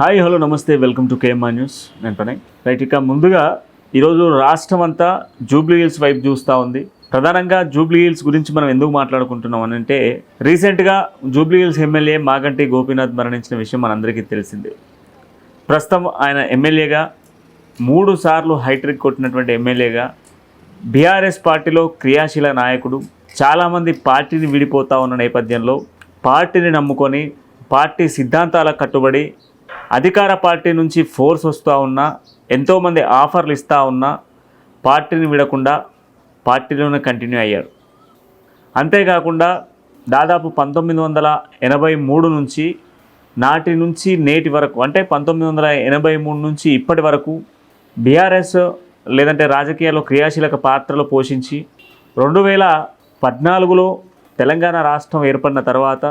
Hi hello నమస్తే welcome to KMR news. నేను Pranay. Right ఇక ముందుగా ఈరోజు రాష్ట్రం అంతా జూబ్లీ హిల్స్ వైపు చూస్తూ ఉంది. ప్రధానంగా జూబ్లీ హిల్స్ గురించి మనం ఎందుకు మాట్లాడుకుంటున్నాం అని అంటే రీసెంట్గా Jubilee Hills MLA Maganti Gopinath మరణించిన విషయం మనందరికీ తెలిసిందే. ప్రస్తుతం ఆయన ఎమ్మెల్యేగా మూడు సార్లు హైట్రిక్ కొట్టినటువంటి ఎమ్మెల్యేగా బీఆర్ఎస్ పార్టీలో క్రియాశీల నాయకుడు చాలామంది పార్టీని విడిపోతా ఉన్న నేపథ్యంలో పార్టీని నమ్ముకొని పార్టీ సిద్ధాంతాలకు కట్టుబడి అధికార పార్టీ నుంచి ఫోర్స్ వస్తూ ఉన్నా ఎంతోమంది ఆఫర్లు ఇస్తూ ఉన్నా పార్టీని విడకుండా పార్టీలోనే కంటిన్యూ అయ్యారు అంతేకాకుండా దాదాపు పంతొమ్మిది వందల ఎనభై మూడు నుంచి నాటి నుంచి నేటి వరకు అంటే పంతొమ్మిది వందల ఎనభై మూడు నుంచి ఇప్పటి వరకు బీఆర్ఎస్ లేదంటే రాజకీయాల్లో క్రియాశీలక పాత్రలు పోషించి రెండు వేల పద్నాలుగులో తెలంగాణ రాష్ట్రం ఏర్పడిన తర్వాత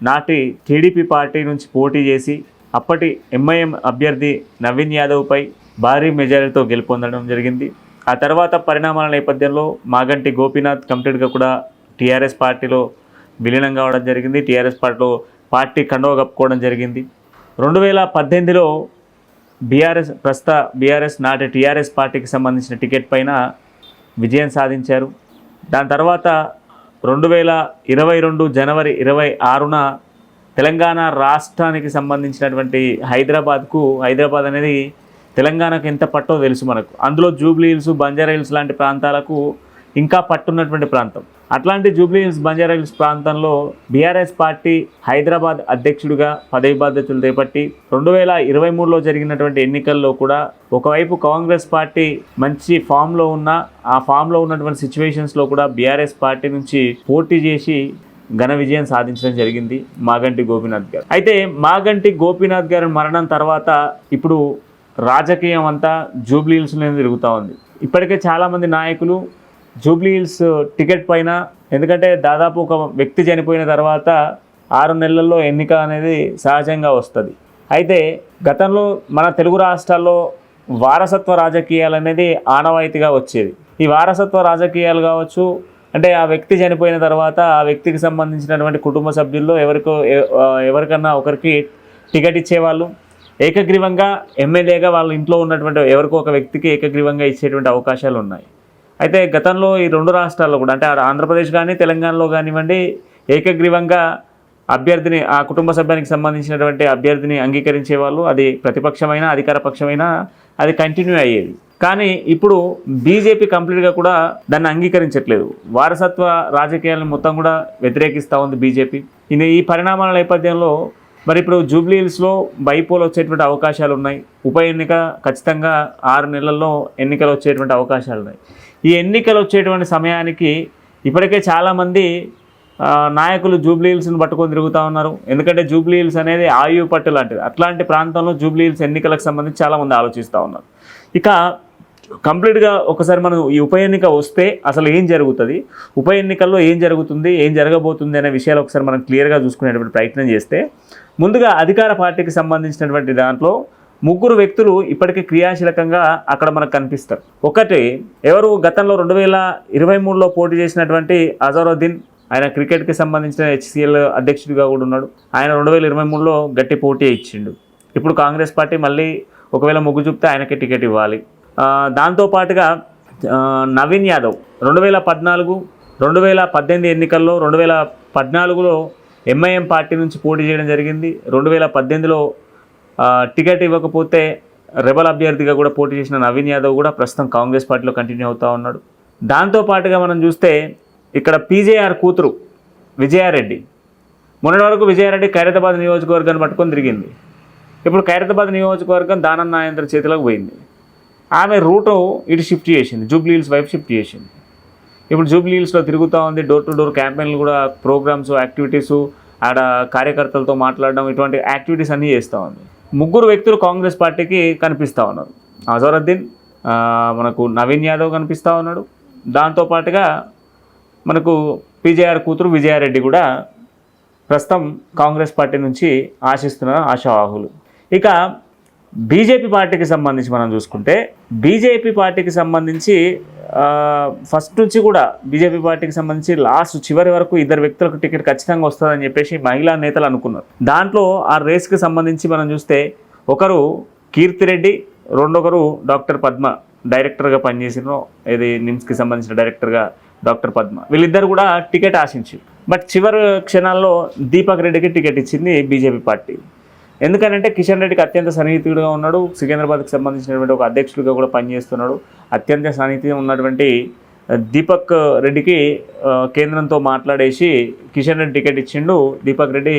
నాటి టీడీపీ పార్టీ నుంచి పోటీ చేసి అప్పటి ఎంఐఎం అభ్యర్థి నవీన్ యాదవ్పై భారీ మెజారిటీతో గెలుపొందడం జరిగింది. ఆ తర్వాత పరిణామాల నేపథ్యంలో మాగంటి గోపీనాథ్ కంప్లీట్గా కూడా టీఆర్ఎస్ పార్టీలో విలీనం కావడం జరిగింది. టీఆర్ఎస్ పార్టీలో పార్టీ కండవ కప్పుకోవడం జరిగింది. రెండు వేల పద్దెనిమిదిలో బీఆర్ఎస్ ప్రస్తుత బీఆర్ఎస్ నాటి టీఆర్ఎస్ పార్టీకి సంబంధించిన టికెట్ పైన విజయం సాధించారు. దాని తర్వాత రెండు వేల ఇరవై రెండు జనవరి ఇరవై ఆరున తెలంగాణ రాష్ట్రానికి సంబంధించినటువంటి హైదరాబాద్కు హైదరాబాద్ అనేది తెలంగాణకు ఎంత పట్టో తెలుసు మనకు. అందులో జూబ్లీ హిల్స్ బంజారా హిల్స్ లాంటి ప్రాంతాలకు ఇంకా పట్టున్నటువంటి ప్రాంతం. అట్లాంటి జూబ్లీ హిల్స్ బంజారా హిల్స్ ప్రాంతంలో బీఆర్ఎస్ పార్టీ హైదరాబాద్ అధ్యక్షుడిగా పదవి బాధ్యతలు చేపట్టి రెండు వేల ఇరవై మూడులో జరిగినటువంటి ఎన్నికల్లో కూడా ఒకవైపు కాంగ్రెస్ పార్టీ మంచి ఫామ్లో ఉన్న ఆ ఫామ్లో ఉన్నటువంటి సిచ్యువేషన్స్లో కూడా బీఆర్ఎస్ పార్టీ నుంచి పోటీ చేసి ఘన విజయం సాధించడం జరిగింది మాగంటి గోపీనాథ్ గారు. అయితే మాగంటి గోపీనాథ్ గారి మరణం తర్వాత ఇప్పుడు రాజకీయం అంతా జూబ్లీ హిల్స్లోనే తిరుగుతూ ఉంది. ఇప్పటికే చాలామంది నాయకులు జూబ్లీ హిల్స్ టికెట్ పైన ఎందుకంటే దాదాపు ఒక వ్యక్తి చనిపోయిన తర్వాత ఆరు నెలల్లో ఎన్నిక అనేది సహజంగా వస్తుంది. అయితే గతంలో మన తెలుగు రాష్ట్రాల్లో వారసత్వ రాజకీయాలు అనేది ఆనవాయితీగా వచ్చేది. ఈ వారసత్వ రాజకీయాలు కావచ్చు అంటే ఆ వ్యక్తి చనిపోయిన తర్వాత ఆ వ్యక్తికి సంబంధించినటువంటి కుటుంబ సభ్యుల్లో ఎవరికో ఎవరికన్నా ఒకరికి టికెట్ ఇచ్చేవాళ్ళు ఏకగ్రీవంగా ఎమ్మెల్యేగా వాళ్ళ ఇంట్లో ఉన్నటువంటి ఎవరికో ఒక వ్యక్తికి ఏకగ్రీవంగా ఇచ్చేటువంటి అవకాశాలు ఉన్నాయి. అయితే గతంలో ఈ రెండు రాష్ట్రాల్లో కూడా అంటే ఆంధ్రప్రదేశ్ కానీ తెలంగాణలో కానివ్వండి ఏకగ్రీవంగా అభ్యర్థిని ఆ కుటుంబ సభ్యానికి సంబంధించినటువంటి అభ్యర్థిని అంగీకరించే వాళ్ళు అది ప్రతిపక్షమైన అధికార పక్షమైన అది కంటిన్యూ అయ్యేది. కానీ ఇప్పుడు బీజేపీ కంప్లీట్గా కూడా దాన్ని అంగీకరించట్లేదు. వారసత్వ రాజకీయాలను మొత్తం కూడా వ్యతిరేకిస్తూ ఉంది బీజేపీ. ఈ పరిణామాల నేపథ్యంలో మరి ఇప్పుడు జూబ్లీ హిల్స్లో బైపోల్ వచ్చేటువంటి అవకాశాలు ఉన్నాయి. ఉప ఎన్నిక ఖచ్చితంగా ఆరు నెలల్లో ఎన్నికలు వచ్చేటువంటి అవకాశాలు ఉన్నాయి. ఈ ఎన్నికలు వచ్చేటువంటి సమయానికి ఇప్పటికే చాలామంది నాయకులు జూబ్లీ హిల్స్ని పట్టుకొని తిరుగుతూ ఉన్నారు. ఎందుకంటే జూబ్లీ హిల్స్ అనేది ఆయువు పట్టు లాంటిది. అట్లాంటి ప్రాంతంలో జూబ్లీ హిల్స్ ఎన్నికలకు సంబంధించి చాలామంది ఆలోచిస్తూ ఉన్నారు. ఇక కంప్లీట్గా ఒకసారి మనం ఈ ఉప ఎన్నిక వస్తే అసలు ఏం జరుగుతుంది? ఉప ఎన్నికల్లో ఏం జరుగుతుంది? ఏం జరగబోతుంది అనే విషయాలు ఒకసారి మనం క్లియర్గా చూసుకునేటువంటి ప్రయత్నం చేస్తే ముందుగా అధికార పార్టీకి సంబంధించినటువంటి దాంట్లో ముగ్గురు వ్యక్తులు ఇప్పటికీ క్రియాశీలకంగా అక్కడ మనకు కనిపిస్తారు. ఒకటి ఎవరు గతంలో రెండు వేల ఇరవై మూడులో పోటీ చేసినటువంటి అజారుద్దీన్ ఆయన క్రికెట్కి సంబంధించిన హెచ్సిఎల్ అధ్యక్షుడిగా కూడా ఉన్నాడు. ఆయన రెండు వేల ఇరవై మూడులో గట్టి పోటీ ఇచ్చిండు. ఇప్పుడు కాంగ్రెస్ పార్టీ మళ్ళీ ఒకవేళ మొగ్గు చూపితే ఆయనకే టికెట్ ఇవ్వాలి. దాంతోపాటుగా నవీన్ యాదవ్ రెండు వేల పద్నాలుగు రెండు వేల పద్దెనిమిది ఎన్నికల్లో రెండు వేల పద్నాలుగులో ఎంఐఎం పార్టీ నుంచి పోటీ చేయడం జరిగింది. రెండు వేల పద్దెనిమిదిలో టికెట్ ఇవ్వకపోతే రెబల్ అభ్యర్థిగా కూడా పోటీ చేసిన నవీన్ యాదవ్ కూడా ప్రస్తుతం కాంగ్రెస్ పార్టీలో కంటిన్యూ అవుతూ ఉన్నాడు. దాంతోపాటుగా మనం చూస్తే ఇక్కడ పీజేఆర్ కూతురు విజయారెడ్డి. మొన్నటి వరకు విజయారెడ్డి ఖైరతాబాద్ నియోజకవర్గాన్ని పట్టుకొని తిరిగింది. ఇప్పుడు ఖైరతాబాద్ నియోజకవర్గం దానం నాయంత్ర చేతిలోకి పోయింది. ఆమె రూటు ఇటు షిఫ్ట్ చేసింది. జూబ్లీ హిల్స్ వైపు షిఫ్ట్ చేసింది. ఇప్పుడు జూబ్లీ హిల్స్లో తిరుగుతూ ఉంది. డోర్ టు డోర్ క్యాంపెయిన్లు కూడా ప్రోగ్రామ్స్ యాక్టివిటీస్ ఆడ కార్యకర్తలతో మాట్లాడడం ఇటువంటి యాక్టివిటీస్ అన్నీ చేస్తూ ఉంది. ముగ్గురు వ్యక్తులు కాంగ్రెస్ పార్టీకి కనిపిస్తూ ఉన్నారు. అజరుద్దీన్ మనకు నవీన్ యాదవ్ కనిపిస్తూ ఉన్నాడు. దాంతోపాటుగా మనకు పీజేఆర్ కూతురు విజయారెడ్డి కూడా ప్రస్తుతం కాంగ్రెస్ పార్టీ నుంచి ఆశిస్తున్న ఆశావాహులు. ఇక బీజేపీ పార్టీకి సంబంధించి మనం చూసుకుంటే బీజేపీ పార్టీకి సంబంధించి ఫస్ట్ నుంచి కూడా బీజేపీ పార్టీకి సంబంధించి లాస్ట్ చివరి వరకు ఇద్దరు వ్యక్తులకు టికెట్ ఖచ్చితంగా వస్తుందని చెప్పేసి మహిళా నేతలు అనుకున్నారు. దాంట్లో ఆ రేస్కి సంబంధించి మనం చూస్తే ఒకరు కీర్తిరెడ్డి రెండొకరు డాక్టర్ పద్మ డైరెక్టర్గా పనిచేసిన ఇది నిమ్స్కి సంబంధించిన డైరెక్టర్గా డాక్టర్ పద్మ. వీళ్ళిద్దరు కూడా టికెట్ ఆశించారు బట్ చివరి క్షణాల్లో దీపక్ రెడ్డికి టికెట్ ఇచ్చింది బీజేపీ పార్టీ. ఎందుకనంటే కిషన్ రెడ్డికి అత్యంత సన్నిహితుడిగా ఉన్నాడు. సికింద్రాబాద్కి సంబంధించినటువంటి ఒక అధ్యక్షుడిగా కూడా పనిచేస్తున్నాడు. అత్యంత సన్నిహితంగా ఉన్నటువంటి దీపక్ రెడ్డికి కేంద్రంతో మాట్లాడేసి కిషన్ రెడ్డి టికెట్ ఇచ్చిండు. దీపక్ రెడ్డి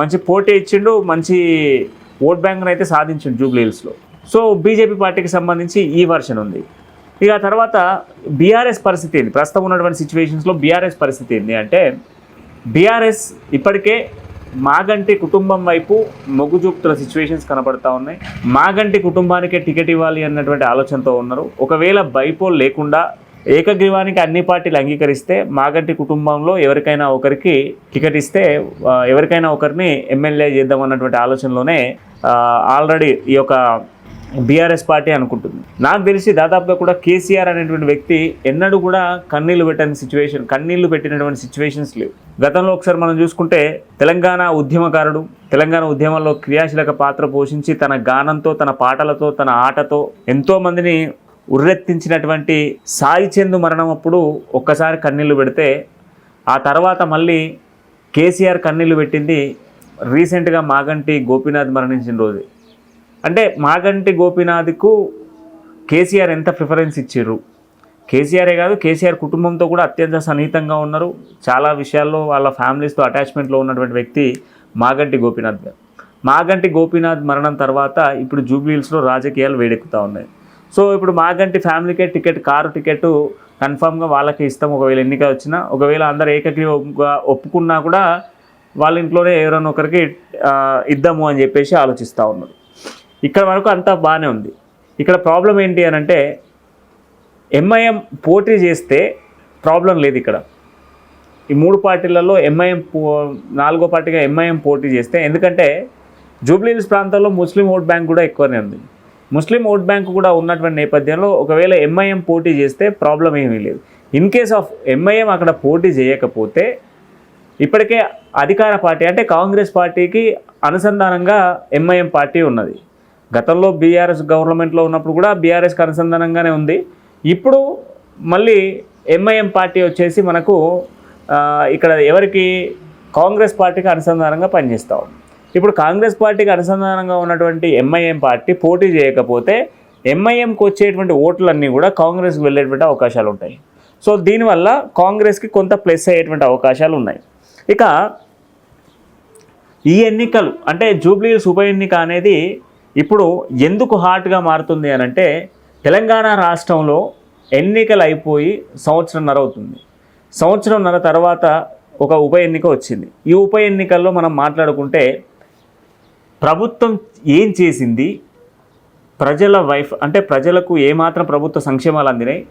మంచి పోటీ ఇచ్చిండు. మంచి ఓట్ బ్యాంక్ను అయితే సాధించిండు జూబ్లీహిల్స్లో సో బీజేపీ పార్టీకి సంబంధించి ఈ వర్షన్ ఉంది. ఇక ఆ తర్వాత బీఆర్ఎస్ పరిస్థితి ఏంది? ప్రస్తుతం ఉన్నటువంటి సిచ్యువేషన్స్లో బీఆర్ఎస్ పరిస్థితి ఏంది అంటే బీఆర్ఎస్ ఇప్పటికే మాగంటి కుటుంబం వైపు మొగ్గు చూపుతున్న సిచ్యువేషన్స్ కనబడతా ఉన్నాయి. మాగంటి కుటుంబానికే టికెట్ ఇవ్వాలి అన్నటువంటి ఆలోచనతో ఉన్నారు. ఒకవేళ బైపోల్ లేకుండా ఏకగ్రీవానికి అన్ని పార్టీలు అంగీకరిస్తే మాగంటి కుటుంబంలో ఎవరికైనా ఒకరికి టికెట్ ఇస్తే ఎవరికైనా ఒకరిని ఎమ్మెల్యే చేద్దాం అన్నటువంటి ఆలోచనలోనే ఆల్రెడీ ఈ యొక్క బీఆర్ఎస్ పార్టీ అనుకుంటుంది. నాకు తెలిసి దాదాపుగా కూడా కేసీఆర్ అనేటువంటి వ్యక్తి ఎన్నడూ కూడా కన్నీళ్ళు పెట్టని సిచ్యువేషన్ కన్నీళ్ళు పెట్టినటువంటి సిచ్యువేషన్స్ లేవు. గతంలో ఒకసారి మనం చూసుకుంటే తెలంగాణ ఉద్యమకారుడు తెలంగాణ ఉద్యమంలో క్రియాశీలక పాత్ర పోషించి తన గానంతో తన పాటలతో తన ఆటతో ఎంతోమందిని ఉర్రెత్తించినటువంటి సాయి చందు మరణం అప్పుడు ఒక్కసారి కన్నీళ్ళు పెడితే ఆ తర్వాత మళ్ళీ కేసీఆర్ కన్నీళ్ళు పెట్టింది రీసెంట్గా మాగంటి గోపీనాథ్ మరణించిన రోజు. అంటే మాగంటి గోపీనాథ్కు కేసీఆర్ ఎంత ప్రిఫరెన్స్ ఇచ్చారు కేసీఆరే కాదు కేసీఆర్ కుటుంబంతో కూడా అత్యంత సన్నిహితంగా ఉన్నారు. చాలా విషయాల్లో వాళ్ళ ఫ్యామిలీస్తో అటాచ్మెంట్లో ఉన్నటువంటి వ్యక్తి మాగంటి గోపీనాథ్ గారు. మాగంటి గోపీనాథ్ మరణం తర్వాత ఇప్పుడు జూబ్లీహిల్స్లో రాజకీయాలు వేడెక్కుతూ ఉన్నాయి. సో ఇప్పుడు మాగంటి ఫ్యామిలీకే టికెట్ కారు టికెట్ కన్ఫామ్గా వాళ్ళకి ఇస్తాం. ఒకవేళ ఎన్నిక వచ్చినా ఒకవేళ అందరు ఏకగ్రీవంగా ఒప్పుకున్నా కూడా వాళ్ళ ఇంట్లోనే ఎవరైనా ఒకరికి ఇద్దాము అని చెప్పేసి ఆలోచిస్తూ ఉన్నారు. ఇక్కడ వరకు అంతా బాగానే ఉంది. ఇక్కడ ప్రాబ్లం ఏంటి అని అంటే ఎంఐఎం పోటీ చేస్తే ప్రాబ్లం లేదు ఇక్కడ. ఈ మూడు పార్టీలలో ఎంఐఎం పో నాలుగో పార్టీగా ఎంఐఎం పోటీ చేస్తే ఎందుకంటే జూబ్లీహిల్స్ ప్రాంతంలో ముస్లిం ఓట్ బ్యాంక్ కూడా ఎక్కువనే ఉంది. ముస్లిం ఓట్ బ్యాంక్ కూడా ఉన్నటువంటి నేపథ్యంలో ఒకవేళ ఎంఐఎం పోటీ చేస్తే ప్రాబ్లం ఏమీ లేదు. ఇన్ కేస్ ఆఫ్ ఎంఐఎం అక్కడ పోటీ చేయకపోతే ఇప్పటికే అధికార పార్టీ అంటే కాంగ్రెస్ పార్టీకి అనుసంధానంగా ఎంఐఎం పార్టీ ఉన్నది. గతంలో బీఆర్ఎస్ గవర్నమెంట్లో ఉన్నప్పుడు కూడా బీఆర్ఎస్కి అనుసంధానంగానే ఉంది. ఇప్పుడు మళ్ళీ ఎంఐఎం పార్టీ వచ్చేసి మనకు ఇక్కడ ఎవరికి కాంగ్రెస్ పార్టీకి అనుసంధానంగా పనిచేస్తాం ఇప్పుడు కాంగ్రెస్ పార్టీకి అనుసంధానంగా ఉన్నటువంటి ఎంఐఎం పార్టీ పోటీ చేయకపోతే ఎంఐఎంకి వచ్చేటువంటి ఓట్లన్నీ కూడా కాంగ్రెస్కి వెళ్ళేటువంటి అవకాశాలు ఉంటాయి. సో దీనివల్ల కాంగ్రెస్కి కొంత ప్లస్ అయ్యేటువంటి అవకాశాలు ఉన్నాయి. ఇక ఈ ఎన్నికలు అంటే జూబ్లీ ఉప ఎన్నిక అనేది ఇప్పుడు ఎందుకు హాట్గా మారుతుంది అని అంటే తెలంగాణ రాష్ట్రంలో ఎన్నికలు అయిపోయి సంవత్సరంన్నర అవుతుంది. సంవత్సరంన్నర తర్వాత ఒక ఉప ఎన్నిక వచ్చింది. ఈ ఉప ఎన్నికల్లో మనం మాట్లాడుకుంటే ప్రభుత్వం ఏం చేసింది? ప్రజల వైఫ్ అంటే ప్రజలకు ఏమాత్రం ప్రభుత్వ సంక్షేమాలు అందినాయి?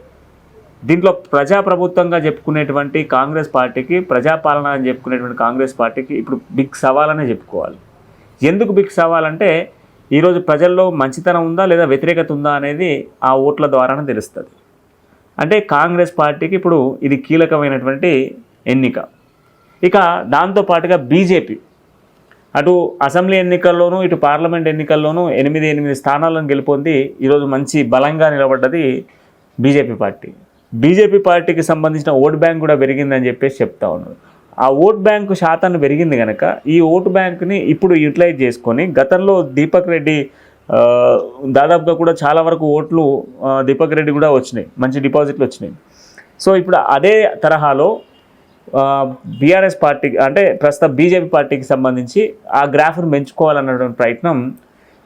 దీంట్లో ప్రజాప్రభుత్వంగా చెప్పుకునేటువంటి కాంగ్రెస్ పార్టీకి ప్రజాపాలన అని చెప్పుకునేటువంటి కాంగ్రెస్ పార్టీకి ఇప్పుడు బిగ్ సవాల్ అనే చెప్పుకోవాలి. ఎందుకు బిగ్ సవాల్ అంటే ఈరోజు ప్రజల్లో మంచితనం ఉందా లేదా వ్యతిరేకత ఉందా అనేది ఆ ఓట్ల ద్వారానే తెలుస్తుంది. అంటే కాంగ్రెస్ పార్టీకి ఇప్పుడు ఇది కీలకమైనటువంటి ఎన్నిక. ఇక దాంతో పాటుగా బీజేపీ. అటు అసెంబ్లీ ఎన్నికల్లోనూ ఇటు పార్లమెంట్ ఎన్నికల్లోనూ ఎనిమిది ఎనిమిది స్థానాలను గెలుపొంది ఈరోజు మంచి బలంగా నిలబడ్డది బీజేపీ పార్టీ. బీజేపీ పార్టీకి సంబంధించిన ఓట్ బ్యాంక్ కూడా పెరిగిందని చెప్పేసి చెప్తా ఉన్నారు ఆ ఓట్ బ్యాంకు శాతాన్ని పెరిగింది కనుక ఈ ఓటు బ్యాంకుని ఇప్పుడు యూటిలైజ్ చేసుకొని గతంలో దీపక్ రెడ్డి దాదాపుగా కూడా చాలా వరకు ఓట్లు దీపక్ రెడ్డి కూడా వచ్చినాయి మంచి డిపాజిట్లు వచ్చినాయి. సో ఇప్పుడు అదే తరహాలో బీఆర్ఎస్ పార్టీ అంటే ప్రస్తుతం బీజేపీ పార్టీకి సంబంధించి ఆ గ్రాఫ్ను పెంచుకోవాలన్నటువంటి ప్రయత్నం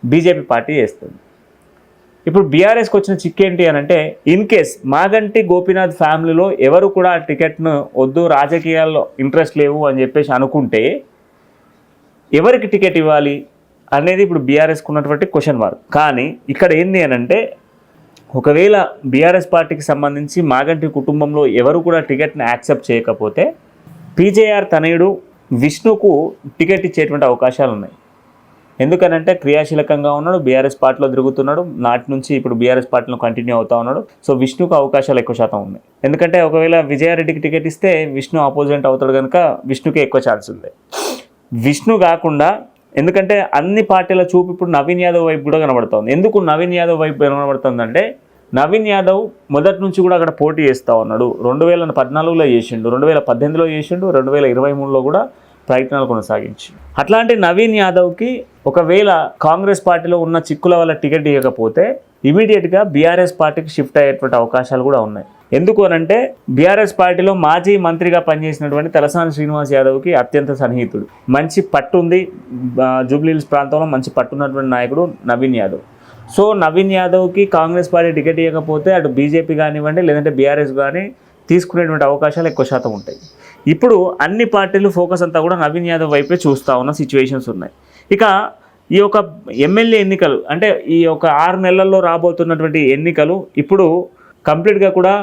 బీజేపీ పార్టీ చేస్తుంది. ఇప్పుడు బీఆర్ఎస్కి వచ్చిన చిక్ ఏంటి అని అంటే ఇన్ కేస్ మాగంటి గోపీనాథ్ ఫ్యామిలీలో ఎవరు కూడా ఆ టికెట్ను వద్దు రాజకీయాల్లో ఇంట్రెస్ట్ లేవు అని చెప్పేసి అనుకుంటే ఎవరికి టికెట్ ఇవ్వాలి అనేది ఇప్పుడు బీఆర్ఎస్కి ఉన్నటువంటి క్వశ్చన్ మార్క్ కానీ ఇక్కడ ఏంది అని అంటే ఒకవేళ బీఆర్ఎస్ పార్టీకి సంబంధించి మాగంటి కుటుంబంలో ఎవరు కూడా టికెట్ని యాక్సెప్ట్ చేయకపోతే పీజేఆర్ తనయుడు విష్ణుకు టికెట్ ఇచ్చేటువంటి అవకాశాలు ఉన్నాయి. ఎందుకనంటే క్రియాశీలకంగా ఉన్నాడు బీఆర్ఎస్ పార్టీలో తిరుగుతున్నాడు నాటి నుంచి ఇప్పుడు బీఆర్ఎస్ పార్టీలో కంటిన్యూ అవుతా ఉన్నాడు. సో విష్ణుకు అవకాశాలు ఎక్కువ శాతం ఉన్నాయి. ఎందుకంటే ఒకవేళ విజయారెడ్డికి టికెట్ ఇస్తే విష్ణు ఆపోజిట్ అవుతాడు కనుక విష్ణుకే ఎక్కువ ఛాన్స్ ఉంది. విష్ణు కాకుండా ఎందుకంటే అన్ని పార్టీల చూపు ఇప్పుడు నవీన్ యాదవ్ వైపు కూడా కనబడుతోంది. ఎందుకు నవీన్ యాదవ్ వైపు కనబడుతుందంటే నవీన్ యాదవ్ మొదటి నుంచి కూడా అక్కడ పోటీ చేస్తూ ఉన్నాడు. రెండు వేల పద్నాలుగులో చేసిండు రెండు వేల పద్దెనిమిదిలో చేసిండు రెండు వేల ఇరవై మూడులో కూడా ప్రయత్నాలు కొనసాగించి. అట్లాంటి నవీన్ యాదవ్కి ఒకవేళ కాంగ్రెస్ పార్టీలో ఉన్న చిక్కుల వల్ల టికెట్ ఇవ్వకపోతే ఇమీడియట్గా బీఆర్ఎస్ పార్టీకి షిఫ్ట్ అయ్యేటువంటి అవకాశాలు కూడా ఉన్నాయి. ఎందుకు అనంటే బీఆర్ఎస్ పార్టీలో మాజీ మంత్రిగా పనిచేసినటువంటి తలసాని శ్రీనివాస్ యాదవ్కి అత్యంత సన్నిహితుడు. మంచి పట్టు ఉంది జూబ్లీహిల్స్ ప్రాంతంలో మంచి పట్టున్నటువంటి నాయకుడు నవీన్ యాదవ్. సో నవీన్ యాదవ్కి కాంగ్రెస్ పార్టీ టికెట్ ఇవ్వకపోతే అటు బీజేపీ కానివ్వండి లేదంటే బీఆర్ఎస్ కానీ తీసుకునేటువంటి అవకాశాలు ఎక్కువ శాతం ఉంటాయి. ఇప్పుడు అన్ని పార్టీలు ఫోకస్ అంతా కూడా నవీన్ యాదవ్ వైపే చూస్తూ ఉన్న సిచ్యువేషన్స్ ఉన్నాయి. ఇక ఈ యొక్క ఎమ్మెల్యే ఎన్నికలు అంటే ఈ యొక్క ఆరు నెలల్లో రాబోతున్నటువంటి ఎన్నికలు ఇప్పుడు కంప్లీట్గా కూడా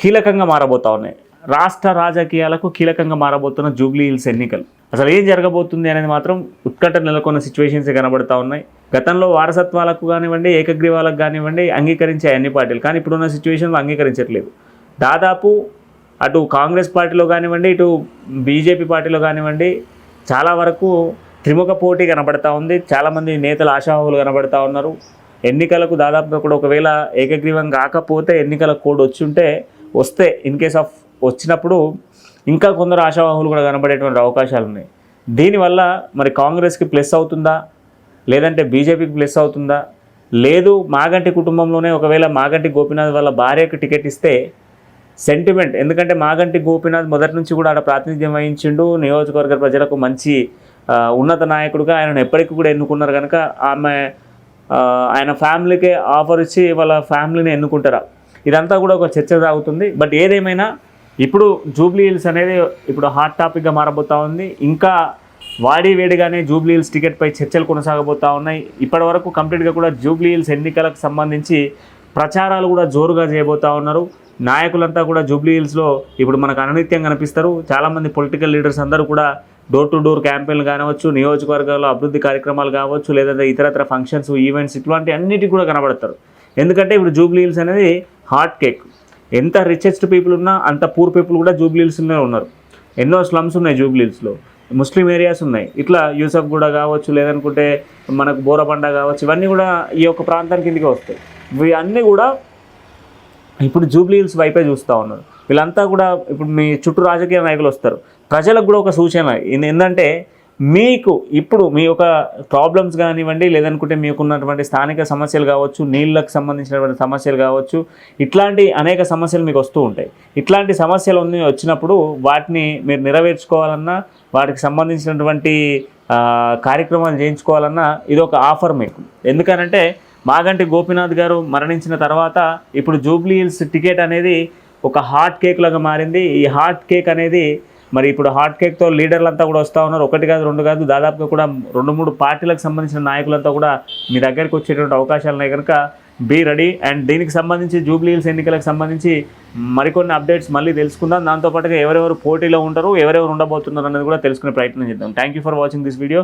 కీలకంగా మారబోతా ఉన్నాయి. రాష్ట్ర రాజకీయాలకు కీలకంగా మారబోతున్న జూబ్లీ హిల్స్ ఎన్నికలు. అసలు ఏం జరగబోతుంది అనేది మాత్రం ఉత్కంఠ నెలకొన్న సిచ్యువేషన్స్ కనబడుతూ ఉన్నాయి. గతంలో వారసత్వాలకు కానివ్వండి ఏకగ్రీవాలకు కానివ్వండి అంగీకరించే అన్ని పార్టీలు. కానీ ఇప్పుడున్న సిచ్యువేషన్లో అంగీకరించట్లేదు. దాదాపు అటు కాంగ్రెస్ పార్టీలో కానివ్వండి ఇటు బీజేపీ పార్టీలో కానివ్వండి చాలా వరకు త్రిముఖ పోటీ కనబడతా ఉంది. చాలామంది నేతలు ఆశావాహులు కనబడతా ఉన్నారు. ఎన్నికలకు దాదాపుగా కూడా ఒకవేళ ఏకగ్రీవం కాకపోతే ఎన్నికల కోడ్ వచ్చి ఉంటే వస్తే ఇన్ కేస్ ఆఫ్ వచ్చినప్పుడు ఇంకా కొందరు ఆశావాహులు కూడా కనబడేటువంటి అవకాశాలు ఉన్నాయి. దీనివల్ల మరి కాంగ్రెస్కి ప్లస్ అవుతుందా? లేదంటే బీజేపీకి ప్లస్ అవుతుందా? లేదు మాగంటి కుటుంబంలోనే ఒకవేళ మాగంటి గోపీనాథ్ వాళ్ళ భార్యకు టికెట్ ఇస్తే సెంటిమెంట్ ఎందుకంటే మాగంటి గోపీనాథ్ మొదటి నుంచి కూడా ఆడ ప్రాతినిధ్యం వహించిండు. నియోజకవర్గ ప్రజలకు మంచి ఉన్నత నాయకుడుగా ఆయనను ఎప్పటికీ కూడా ఎన్నుకున్నారు కనుక ఆమె ఆయన ఫ్యామిలీకే ఆఫర్ ఇచ్చి వాళ్ళ ఫ్యామిలీని ఎన్నుకుంటారా. ఇదంతా కూడా ఒక చర్చ సాగుతుంది. బట్ ఏదేమైనా ఇప్పుడు జూబ్లీ హిల్స్ అనేది ఇప్పుడు హాట్ టాపిక్గా మారబోతా ఉంది. ఇంకా వాడి వేడిగానే జూబ్లీ హిల్స్ టికెట్పై చర్చలు కొనసాగబోతూ ఉన్నాయి. ఇప్పటి వరకు కంప్లీట్గా కూడా జూబ్లీ హిల్స్ ఎన్నికలకు సంబంధించి ప్రచారాలు కూడా జోరుగా చేయబోతా ఉన్నారు. నాయకులంతా కూడా జూబ్లీ హిల్స్లో ఇప్పుడు మనకు అననిత్యం కనిపిస్తారు. చాలామంది పొలిటికల్ లీడర్స్ అందరూ కూడా డోర్ టు డోర్ క్యాంపెయిన్లు కానివచ్చు నియోజకవర్గాల్లో అభివృద్ధి కార్యక్రమాలు కావచ్చు లేదంటే ఇతరత్ర ఫంక్షన్స్ ఈవెంట్స్ ఇట్లాంటి అన్నిటికీ కూడా కనబడతారు. ఎందుకంటే ఇప్పుడు జూబ్లీ హిల్స్ అనేది హాట్ కేక్. ఎంత రిచెస్ట్ పీపుల్ ఉన్నా అంత పూర్ పీపుల్ కూడా జూబ్లీ హిల్స్లోనే ఉన్నారు. ఎన్నో స్లమ్స్ ఉన్నాయి జూబ్లీ హిల్స్లో. ముస్లిం ఏరియాస్ ఉన్నాయి. ఇట్లా యూసఫ్ కూడా కావచ్చు లేదనుకుంటే మనకు బోరబండ కావచ్చు ఇవన్నీ కూడా ఈ యొక్క ప్రాంతానికి కిందకి వస్తాయి. ఇవి అన్నీ కూడా ఇప్పుడు జూబ్లీ హిల్స్ వైపే చూస్తూ ఉన్నారు వీళ్ళంతా కూడా ఇప్పుడు మీ చుట్టూ రాజకీయ నాయకులు వస్తారు. ప్రజలకు కూడా ఒక సూచన. ఏంటంటే మీకు ఇప్పుడు మీ యొక్క ప్రాబ్లమ్స్ కానివ్వండి లేదనుకుంటే మీకున్నటువంటి స్థానిక సమస్యలు కావచ్చు నీళ్ళకు సంబంధించినటువంటి సమస్యలు కావచ్చు ఇట్లాంటి అనేక సమస్యలు మీకు వస్తూ ఉంటాయి. ఇట్లాంటి సమస్యలు అన్నీ వచ్చినప్పుడు వాటిని మీరు నెరవేర్చుకోవాలన్నా వాటికి సంబంధించినటువంటి కార్యక్రమాలు చేయించుకోవాలన్నా ఇది ఒక ఆఫర్ మీకు. ఎందుకనంటే మాగంటి గోపీనాథ్ గారు మరణించిన తర్వాత ఇప్పుడు జూబ్లీ హిల్స్ టికెట్ అనేది ఒక హాట్ కేక్ లాగా మారింది. ఈ హాట్ కేక్ అనేది మరి ఇప్పుడు హాట్ కేక్తో లీడర్లంతా కూడా వస్తూ ఉన్నారు. ఒకటి కాదు రెండు కాదు దాదాపుగా కూడా రెండు మూడు పార్టీలకు సంబంధించిన నాయకులంతా కూడా మీ దగ్గరికి వచ్చేటువంటి అవకాశాలు ఉన్నాయి కనుక బీ రెడీ అండ్ దీనికి సంబంధించి జూబ్లీ హిల్స్ ఎన్నికలకు సంబంధించి మరికొన్ని అప్డేట్స్ మళ్ళీ తెలుసుకుందాం. దాంతోపాటుగా ఎవరెవరు పోటీలో ఉంటారు ఎవరెవరు ఉండబోతున్నారు అనేది కూడా తెలుసుకునే ప్రయత్నం చేద్దాం. Thank you for watching this video